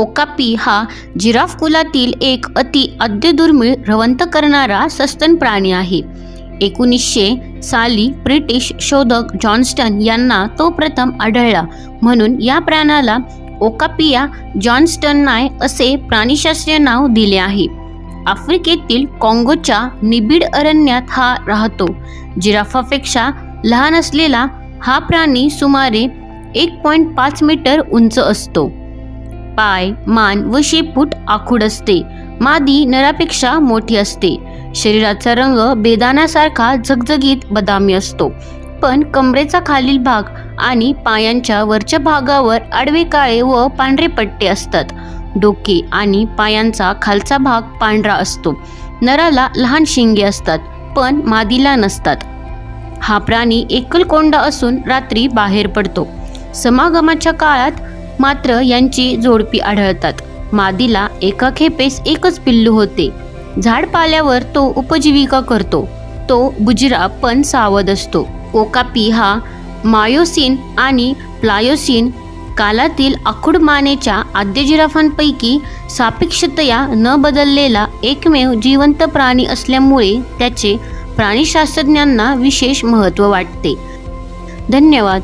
Okapi हा giraffe कुलातील एक अति अद्यदुर्मिळ रवंत करणारा सस्तन प्राणी आहे. एकोणीसशे साली ब्रिटिश शोधक जॉन्स्टन यांना तो प्रथम आढळला. म्हणून या प्राण्याला ओकापिया जॉन्स्टननाय असे प्राणीशास्त्रीय नाव दिले आहे. आफ्रिकेतील काँगोच्या निबिड अरण्यात हा राहतो. जिराफापेक्षा लहान असलेला हा प्राणी सुमारे एक पॉईंट पाच मीटर उंच असतो. पाय मान व शेपूट आखूड असते. मादी नरापेक्षा मोठी असते. शरीराचा रंग बेदानासारखा झगझगीत बदामी असतो. पण कमरेचा खालील भाग आणि पायांच्या वरच्या भागावर आडवे काळे व पांढरे पट्टे असतात. डोके आणि पायांचा खालचा भाग पांढरा असतो. नराला लहान शिंगे असतात पण मादीला नसतात. हा प्राणी एकलकोंडा असून रात्री बाहेर पडतो. समागमाच्या काळात मात्र यांची जोडपी आढळतात. मादीला एका खेपेस एकच पिल्लू होते. झाड पाल्यावर तो उपजीविका करतो. तो बुजरा पण सावध असतो. ओकापी हा मायोसिन आणि प्लायोसिन कालातील आखूड मानेच्या आद्य जिराफांपैकी सापेक्षतया न बदललेला एकमेव जिवंत प्राणी असल्यामुळे त्याचे प्राणीशास्त्रज्ञांना विशेष महत्त्व वाटते. धन्यवाद.